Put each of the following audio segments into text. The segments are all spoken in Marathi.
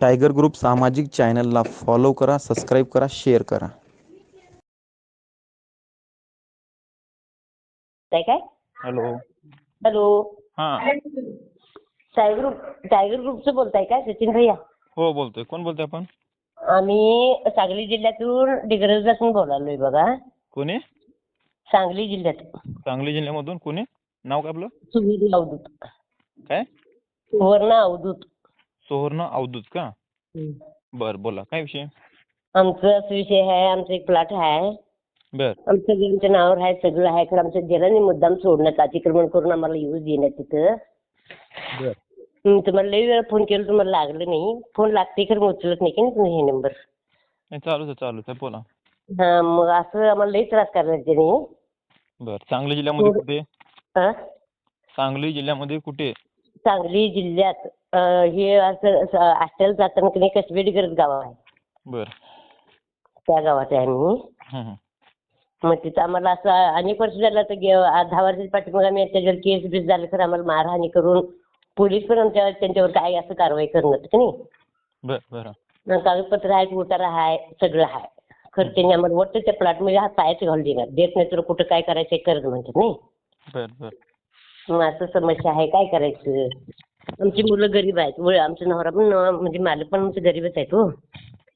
टायगर ग्रुप सामाजिक चॅनलला फॉलो करा सबस्क्राईब करा शेअर करा. काय काय? हॅलो. हॅलो. हां. टायगर ग्रुप टायगर ग्रुपचं बोलताय काय सचिन भैया? हो बोलतोय. कोण बोलतोय आपण? आम्ही सांगली जिल्ह्यातून डिग्रजातून बोलालोय बघा. कोणी? सांगली जिल्ह्यात. सांगली जिल्ह्यामधून कोणी? नाव काय आपलं? सुवर्ण अवधूत काय? सुवर्ण अवधूत सुवर्ण अवधूत का? बर बोला. काय विषय? आमचं असं विषय आहे आमचा एक प्लॉट आहे. बर. आमचं आमच्या नावावर आहे सगळं आहे. खरं आमच्या जलाने मुद्दाम सोडण्यात अतिक्रमण करून आम्हाला यूज देण्यात तिथं बर. तुम्हाला लई वेळा फोन केला तुम्हाला लागलं नाही. फोन लागते खरं मग उचलत नाही की नाही तुम्ही हे नंबर नाही चालूच आहे चालूच आहे. बोला. हा मग असं आम्हाला लई त्रास करणार त्याने बर सांगली जिल्ह्यामध्ये कुठे? हा? सांगली जिल्ह्यामध्ये कुठे? सांगली जिल्ह्यात. हे असं असं हॉस्टेल जाताना की नाही कसबेडी करत गाव आहे. बर. त्या गावात आहे आम्ही. मग तिथं आम्हाला असं अनेक वर्ष झालं तर दहा वर्षाच्या पाठीमागे आम्ही त्याच्यावर केस बीस झालं तर आम्हाला मारहाणी करून पोलीस पण आमच्या त्यांच्यावर काय असं कारवाई करणार की नाही? बर कागदपत्र आहेत उतारा आहे सगळं आहे. खरं त्यांनी आम्हाला वाटतं त्या प्लॉटमध्ये हा पायच घालून देणार. देत नाही तर कुठं काय करायचं हे करत म्हणतात नाही? मग असं समस्या आहे काय करायचं? आमची मुलं गरीब आहेत. व आमचा नवरा पण म्हणजे मालक पण आमचे गरीबच आहेत हो.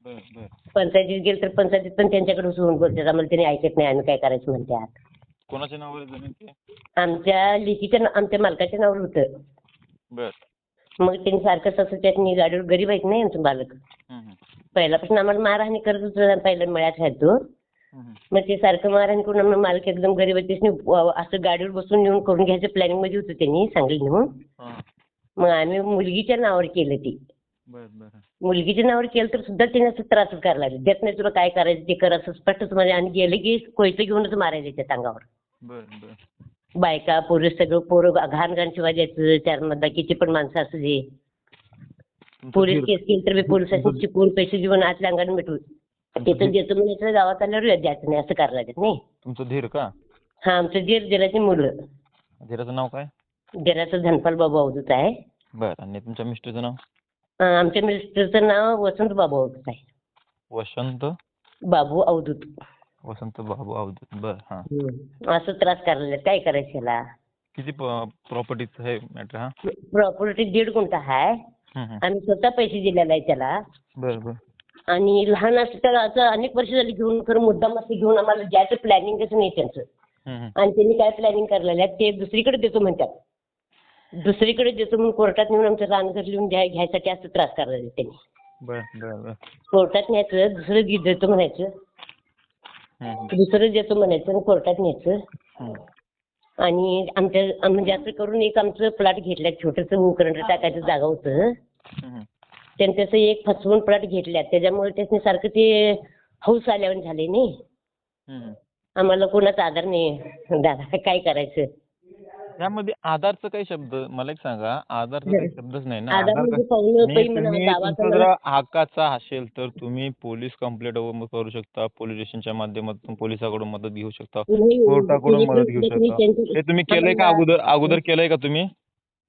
बर बर. पंचायतीत गेलं तर पंचायतीत पण त्यांच्याकडे होऊन बोलतात. आम्हाला त्यांनी ऐकत नाही आम्ही काय करायचं म्हणतात. कोणाच्या नावावर आहे जमीन ते? आमच्या लेकीच्या ना- आमच्या मालकाच्या नावावर होतं. बर. मग त्यांनी सारखं तसं त्यातनी गाडीवर गरीब आहेत नाही आमचं मालक. पहिल्यापासून आम्हाला मारहाणी करत होतं पहिल्या मळ्यात आहेत तो. मग ते सारखं मारहाण करून आम्हाला मालक एकदम गरीब आहे व- असं गाडीवर बसून नेऊन करून घ्यायचं प्लॅनिंगमध्ये होतं त्यांनी सांगली हां. मग आम्ही मुलगीच्या नावावर केलं ती. बर बर. मुलगीच्या नावावर केलं तर सुद्धा त्याने असं त्रासच करायला लागले. देत नाही तुला काय करायचं ते कर असं स्पष्टच म्हणजे आणि गेलं की कोयतं घेऊनच मारायचं त्या अंगावर बर बर. बायका पोरं सगळं पोरं घाण घाण शिवाय द्यायचं चार बाकीची पण माणसं असू दे पोलीस धीर- केस केली तर मी पोलिसांनी चिपवून पैसे देऊन आतल्या अंगाने मिटवून. तिथं देतो म्हणायचं गावात आल्यावर द्यायचं नाही असं करायला लागत नाही. तुमचं धीर का? हा आमचं दीर दिराची मुलं. धीराचं नाव काय? दिराचं धनपाल बाबा अवधूत आहे. बर आणि तुमच्या मिस्टरचं नाव? अं, आमच्या मिस्टरचं नाव वसंत बाबू अवधूत आहे. वसंत? बाबू अवधूत. वसंत बाबू अवधूत बर हां. हम्म. असं त्रास करायला. काय करायचं याला? किती प्रॉपर्टीचं आहे मॅटर हा? प्रॉपर्टी दीड गुंठा आहे. आम्ही स्वतः पैसे दिलेला आहे त्याला. बर बर. आणि लहान असं तर असं अनेक वर्ष झाली घेऊन खरं मुद्दाम असं घेऊन आम्हाला द्यायचं प्लॅनिंगच नाही त्यांचं. आणि त्यांनी काय प्लॅनिंग करायला लागले ते दुसरीकडे देतो म्हणतात. दुसरीकडे देतो म्हणून कोर्टात नेऊन आमचं रानघर लिहून घ्याय घ्यायसाठी असं त्रास करायला त्यांनी. बर बर बर. कोर्टात न्यायचं दुसरं दे- देतो म्हणायचं. दुसरं देतो म्हणायचं आणि कोर्टात न्यायचं. आणि आमच्या आम- म्हणजे असं करून एक आमचं प्लॉट घेतलं छोटंसं उकरंड टाकायचं जागा होतं. त्यांनी त्याचं एक फसवून प्लॉट घेतल्यात त्याच्यामुळे त्याच्यानी सारखं ते हौस आल्यावर झाले नाही. आम्हाला कोणाचा आधार नाही. दादा काय करायचं? यामध्ये आधारचं काही शब्द मला एक सांगा. आधारचा काही शब्दच नाही ना. आधार म्हणजे का- पाहुणं मी पै म्हणा तुम्ही गावाचं तुमचा जर. हक्काचा असेल तर तुम्ही पोलीस कंप्लेंट करू शकता. पोलीस स्टेशनच्या माध्यमातून पोलिसाकडून मदत घेऊ शकता. कोर्टाकडून मदत घेऊ शकता. त्यांचं- हे तुम्ही केलंय का अगोदर? अगोदर केलंय का तुम्ही?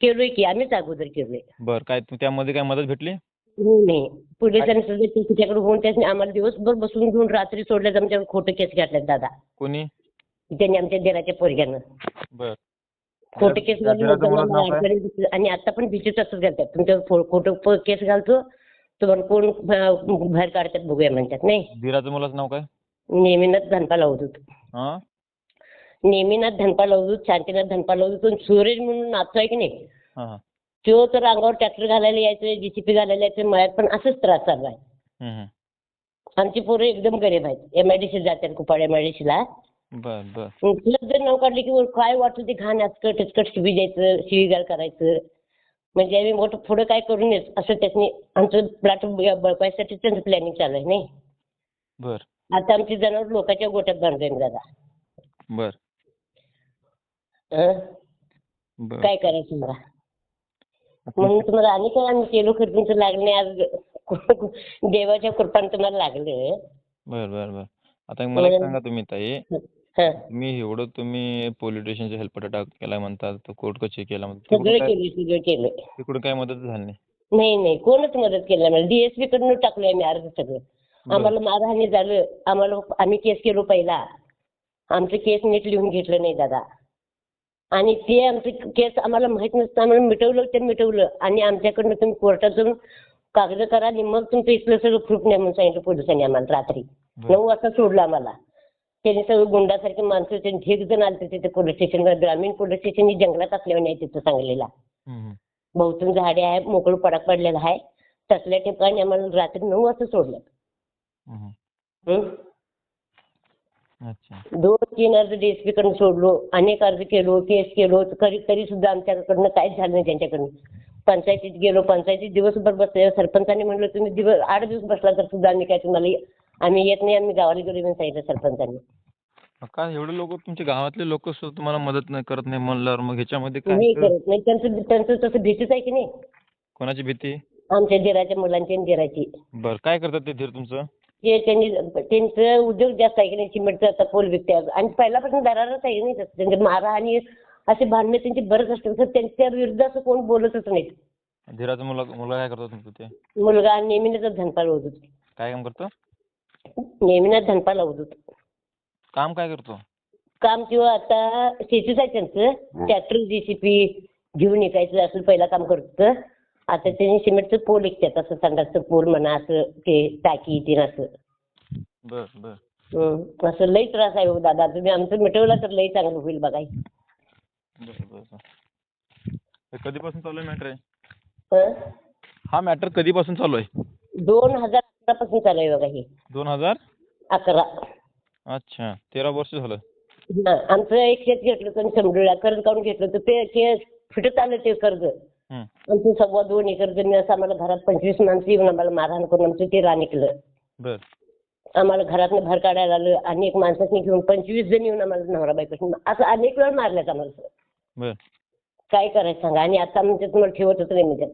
केलोय की आम्हीच अगोदर केलोय. बर काय तु- त्यामध्ये काय मदत भेटली? हो नाही. पोलिसांनी सगळं ते तिच्याकडे होऊन त्याने आम्हाला दिवसभर बसून घेऊन रात्री सोडल्यात आमच्यावर खोटं केस घातल्यात दादा. कोणी? त्यांनी आमच्या देराच्या पोरग्यानं. बर. खोटे केस घालून आणि आता पण भीतीच असंच घालतात. तुमच्यावर खोटं केस घालतो तुम्हाला कोण बाहेर काढतात बघूया म्हणतात नाही? धीराचं मुलाचं नाव काय? नेमीनाथ धनपाल अवधूत. हा? नेमीनाथ धनपाल अवधूत शांतीनाथ धनपाल अवधूत सूरज म्हणून नाचतो आहे की नाही? तो तर अंगावर ट्रॅक्टर घालायला यायचं जीसीपी घालायला यायचं मळ्यात पण असंच त्रास चालू आहे. आमची पोरं एकदम गरीब आहेत. एम आय डी सी जातात कुपाड एम आय डी सीला बर बर. तुला जर नाव काढले की काय वाटलं ते घाण आचकट टिचकट शिवी द्यायचं शिवीगाळ करायचं. म्हणजे आम्ही मोठं पुढं काय करू नये असं त्याच्यानी आमचं प्लॉट बळकायसाठी त्यांचं प्लॅनिंग चालू आहे नाही? बर. आता आमची जनावर लोकांच्या गोट्यात बांधले दादा. बर. हं? बर. काय करायचं मला? म्हणून तुम्हाला आणि काय आम्ही केलो खरं तुमचं लागणे आज देवाच्या कृपाने तुम्हाला लागलं. बर बर बर. आता मला एक सांगा तुम्ही ताई. हं. मी एवढं तुम्ही पोलीस स्टेशनचा हेल्प अटॅक केला म्हणतात तर कोर्ट कचेरी केला म्हणतात तिकडून सगळं काय केलं सगळं केलं. तिकडून काय मदत झाली नाही? नाही नाही कोणच मदत केली नाही. मला डीएसपी कडून टाकलोय आम्ही अर्ज सगळं. आम्हाला मारहाणी झालं. आम्हाला आम्ही केस केलो पहिला. आमचं केस नीट लिहून घेतलं नाही दादा. आणि ते आमचं केस आम्हाला माहीत नसतं. आम्हाला मिटवलं ते मिटवलं. आणि आमच्याकडनं तुम्ही कोर्टात जाऊन कागद करा आणि मग तुमचं इथलं सगळं प्रूफ नाही म्हणून सांगितलं पोलिसांनी आम्हाला रात्री. बरं. नऊ वाजता सोडलं आम्हाला. त्यांनी सगळं गुंडासारखे माणसं त्यांनी ढेक जण आलते तिथे पोलीस स्टेशनवर ग्रामीण पोलीस स्टेशन ही जंगलात असल्यावर नाही तिथं सांगलीला. बहुतून झाडे आहे मोकळं पडाक पडलेलं आहे. तसल्या ठिकाणी आम्हाला रात्री नऊ वाजता सोडलं. हं? दोन तीन अर्ज डीएसपी कडून सोडलो अनेक अर्ज केलो केस केलो तरी तरी सुद्धा आमच्याकडनं काहीच झालं नाही त्यांच्याकडून. पंचायतीत गेलो पंचायतीत दिवसभर बसले सरपंचाने म्हणलं तुम्ही दिवस आठ दिवस बसला तर सुद्धा आम्ही काय तुम्हाला आम्ही येत नाही आम्ही गावाला गेलो म्हणून सांगितलं सरपंचाने. काय एवढे लोक तुमच्या गावातले लोक सुद्धा तुम्हाला मदत नाही करत नाही म्हणल्यावर मग ह्याच्यामध्ये नाही काय करत. नाही त्यांचं त्यांचं तसं भीतीच आहे की नाही? कोणाची भीती? आमच्या दिराच्या मुलांची आणि दिराची. बर काय करतात ते धीर तुमचं? ते त्यांनी त्यांचं उद्योग जास्त आहे की नाही? सिमेंटचा आता पोल विकतात आणि पहिल्यापासून दरारच आहे की नाही तसं. त्यांचे मारा आणि असे भांडणं त्यांची बरंच असते. तर त्यांच्या विरुद्ध असं कोण बोलतच नाहीत धीराचा मुलगा मुलगा काय करतो तुमचं ते? मुलगा नेहमीच धनपा लावत होता काय काम करतो? नेहमीच धनपा लावत होता काम काय करतो? काम किंवा आता शेतीच आहे त्यांचं ट्रॅक्टर जेसीपी घेऊन विकायचं असं पहिला काम करत. होतं आता त्यांनी सिमेंटचं पोल विकतात. असं संडासचं पोल म्हणा असं ते टाकी ते असं. बर बर. हं. असं लई त्रास आहे हो दादा. तुम्ही आमचं मिटवलं तर लई चांगलं होईल बघाय बर बर बर. हे कधीपासून चालू आहे मॅटर? हं? हा मॅटर कधीपासून चालू आहे? दोन हजार अकरा पासून चालू आहे बघा हे. दोन हजार अकरा. अच्छा तेरा वर्ष झालं. हा आमचं एक शेत घेतलं होतं समडूला कर्ज काढून घेतलं होतं. ते ते फिटत आलं ते कर्ज. हम्म. आमचं सव्वा दोन एकर जमीन असं आम्हाला घरात पंचवीस माणसं येऊन आम्हाला मारहाण करून आमचं ते निघलं. बर. आम्हाला घरातनं बाहेर काढायला आलं अनेक माणसांनी घेऊन पंचवीस जण येऊन आम्हाला नवरा बायकोशी असं अनेक वेळा मारल्यात आम्हाला. बर. काय करायचं सांगा? आणि आता म्हणजे तुम्हाला ठेवतच नाही म्हणजे.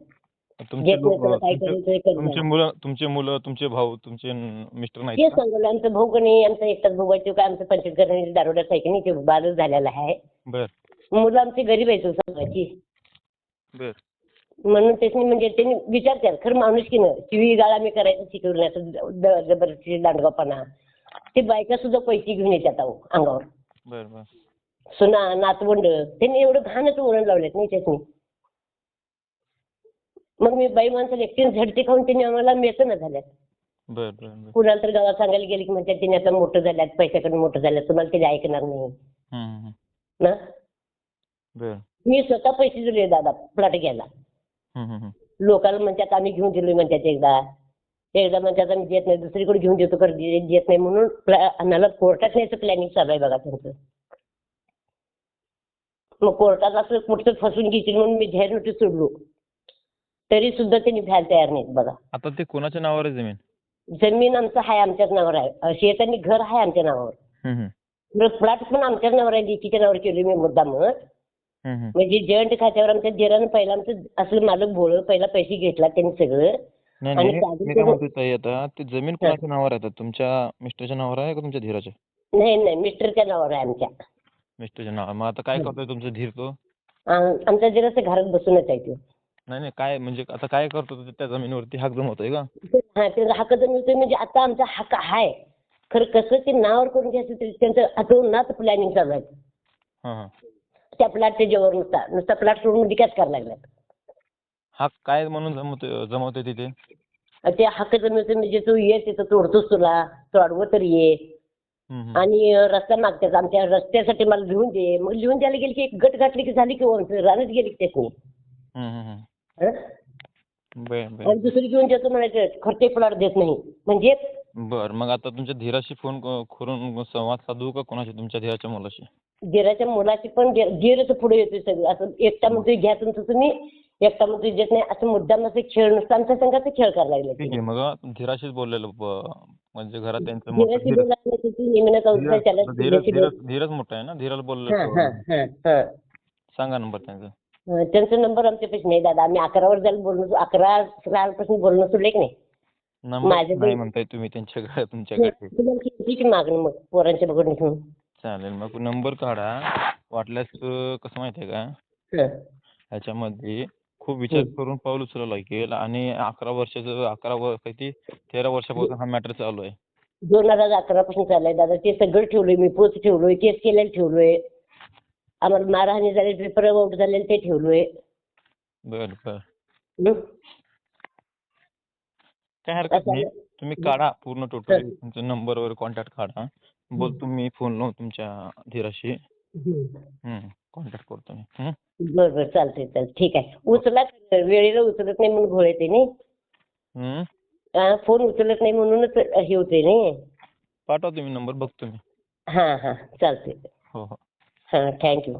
तुमचे नाही. मुलं तुमचे मुलं तुमचे भाऊ तुमचे मिस्टर तेच का? सांगलं आमचं भाऊ का नाही आमचा एकटाच भाऊ आहे तो काय आमचं पंचायत करण्याची दारोड्यात आहे की नाही ते बालच झालेला आहे. बर. मुलं आमची गरीब आहेत हो सांगायची बर. म्हणून त्यांनी म्हणजे त्यांनी विचारतात खरं माणूस की नाही? शिवी गाळा मी करायचं नाही द- जबरदस्ती दांडगापणा ते बायका सुद्धा पैसे घेऊन येतात अहो अंगावर. सुना नातवंड त्यांनी एवढं घाणच वळण लावलेत नाही त्याच्यानी मग मी बाई माणसाला एकटीने झडते खाऊन त्यांनी आम्हाला मेसन झाल्यात. बर बर बर. कुणाला तर गावात सांगायला गेले की म्हणतात त्यांनी आता मोठं झाल्यात पैशाकडे मोठं झाल्यात तुम्हाला ते ऐकणार नाही. हम्म, हम्म, ना? बर. मी स्वतः पैसे दिले दादा प्लॉट घ्यायला. हम्म, हम्म, हम्म. लोकांना म्हणतात आम्ही घेऊन दिलोय म्हणतात एकदा. एकदा म्हणतात आम्ही देत नाही दुसरीकडे घेऊन देतो कर दे- देत नाही म्हणून प्लॅ- आम्हाला कोर्टात न्यायचं प्लॅनिंग चालू आहे बघा त्यांचं मग कोर्टात असं कुठचं फसून घ्यायची म्हणून मी जाहीर नोटीस सोडलो. तरी सुद्धा त्यांनी भ्यायला तयार नाहीत बघा. आता ते कोणाच्या नावावर आहे जमीन जमीन आमचं आहे आमच्याच नावावर आहे. अं, शेत आणि घर आहे आमच्या नावावर. हम्म, प्लॉट पण आमच्याच नावावर आहे लेकीच्या नावावर केली मी हम्म, हम्म. म्हणजे जॉईंट खात्यावर आमच्या दिरानं पहिला आमचं असलं मालक भोळ पहिला पैसे घेतला त्यांनी सगळं. नाही आणि नाही मी काय म्हणतो ताई आता ते जमीन कोणाच्या नावावर आहे आता? तुमच्या मिस्टरच्या नावावर आहे का तुमच्या धीराच्या नाही नाही मिस्टरच्या नावावर आहे आमच्या. मिस्टरच्या नावावर मग आता काय. करतोय तुमचा धीर तो? आम- आमच्या दिराचं घरात बसूनच आहे तो. नाही नाही काय म्हणजे आता काय करतो तो त्या जमिनीवरती हक जमवतोय का? हा त्याचा हक्क जर मिळतोय म्हणजे आता आमचा हक्क आहे खरं कसं ते नावावर करून घ्यायचं ते त्यांचं आठवून प्लॅनिंग चालू आहे. हां हां. त्या प्लॅट त्याच्यावर नुसता नुसता प्लॅट सोडून विकास करायला लागलात हक काय म्हणून जमवतोय जमवतोय तिथे? ते हक्क जर मिळतोय म्हणजे तू ये तिथं तोडतोस तुला तो अडवं तर ये. हम्म, हम्म. आणि रस्ता मागतात आमच्या रस्त्यासाठी मला लिहून दे. मग लिहून द्यायला गेली की एक गट घातली की झाली की आमचं रानच गेली की त्याची हम्म, हम्म, हम्म. हं? आणि दुसरी घेऊन देतो म्हणायचं खर्चे प्लॉट देत नाही. म्हणजे? बर मग आता तुमच्या धीराशी फोन करून संवाद साधू का कोणाशी तुमच्या धीराच्या मुलाशी? दिराच्या मुलाची पण दिरच पुढे येतोय सगळं. असं एकटा म्हणतोय घ्या तुमचं तुम्ही. एकटा म्हणतोय देत नाही. असं मुद्दाम असं खेळ नुसतं. आमच्या संघाचा खेळ करायला लागले ठीक आहे मग धीराशीच बोललेलं म्हणजे घरात त्यांचं त्याची धीरज मोठा आहे ना धीराला बोललेलं सांगा नंबर त्यांचा. त्यांचा नंबर आमच्यापाशी नाही दादा. आम्ही अकरावर जायला बोललो अकरा सालपासून बोलणं सुटले की नाही? नंबर माझ्याकडे- नाही म्हणताय तुम्ही त्यांच्याकडे तुमच्याकडे तुम्हाला कितीची मागणी मग पोरांच्या बघून घेऊन? चालेल मग नंबर काढा. वाटल्यास कसं माहिती आहे का. ह्याच्यामध्ये खूप विचार. करून पाऊल उचलावं लागेल आणि अकरा वर्षाचं अकरा वर किती तेरा वर्षापासून हा मॅटर चालू आहे. दोन हजार अकरा पासून चाललंय दादा. ते सगळं ठेवलंय मी पोच ठेवलोय केस केलेलं ठेवलोय. आम्हाला मारहाणी झाले पेपर आउट झालेले ते ठेवलोय. बर बर. हं? काय हरकत नाही. तुम्ही काढा पूर्ण टोटल तुमचा नंबर वगैरे कॉन्टॅक्ट काढा. बोलतो मी फोन लावून तुमच्या धीराशी. कॉन्टॅक्ट करतो मी. हं? बरं बरं. चालतंय चालतंय. ठीक आहे. उचला वेळेला उचलत नाही म्हणून घोळ येते नाही. हं? हा, फोन उचलत नाही म्हणूनच हे होते नाही. पाठवा तुम्ही नंबर बघतो मी. हां हां. चालतंय. हो हो. हां थँक्यू